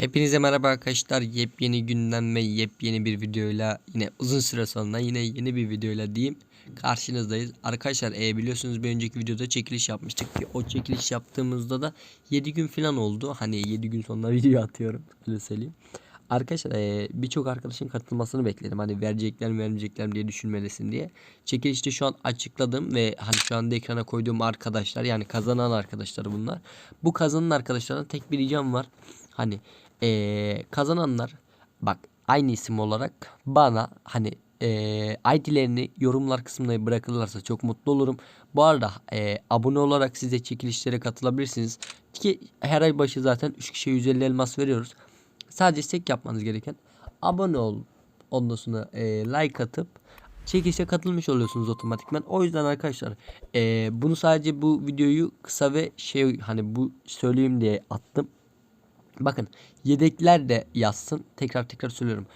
Hepinize merhaba arkadaşlar. Yepyeni günden ve yepyeni bir videoyla yine uzun süre sonra yine yeni bir videoyla diyeyim karşınızdayız. Arkadaşlar e, biliyorsunuz bir önceki videoda çekiliş yapmıştık ki o çekiliş yaptığımızda da 7 gün falan oldu. Hani 7 gün sonra video atıyorum öyle söyleyeyim. Arkadaşlar e, birçok arkadaşın katılmasını bekledim. Hani verecekler mi vermeyecekler mi diye düşünmelisin diye. Çekilişte şu an açıkladım ve hani şu anda ekrana koyduğum arkadaşlar yani kazanan arkadaşlar bunlar. Bu kazanan arkadaşlardan tek bir ricam var. Hani eee, kazananlar bak aynı isim olarak bana hani eee ID'lerini yorumlar kısmına bırakırlarsa çok mutlu olurum. Bu arada eee, abone olarak size çekilişlere katılabilirsiniz. Ki her ay başı zaten 3 kişiye 150 elmas veriyoruz. Sadece tek yapmanız gereken abone ol. Ondan sonra eee, like atıp çekilişe katılmış oluyorsunuz otomatikman. O yüzden arkadaşlar eee, bunu sadece bu videoyu kısa ve şey hani bu söyleyeyim diye attım. Bakın yedekler de yazsın. Tekrar tekrar söylüyorum.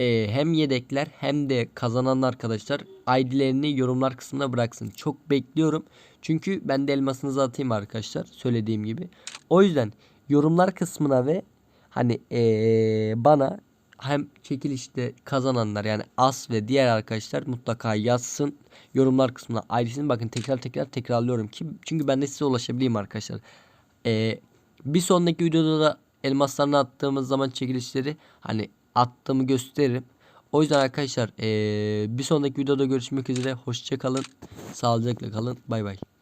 Ee, hem yedekler hem de kazanan arkadaşlar ID'lerini yorumlar kısmına bıraksın. Çok bekliyorum. Çünkü ben de elmasınızı atayım arkadaşlar. Söylediğim gibi. O yüzden yorumlar kısmına ve hani ee, bana hem çekilişte kazananlar yani As ve diğer arkadaşlar mutlaka yazsın. Yorumlar kısmına ID'sini bakın tekrar tekrar tekrarlıyorum ki çünkü ben de size ulaşabileyim arkadaşlar. Ee, bir sonraki videoda da elmaslarını attığımız zaman çekilişleri hani attığımı gösteririm. O yüzden arkadaşlar eee, bir sonraki videoda görüşmek üzere. Hoşça kalın. Sağlıcakla kalın. Bay bay.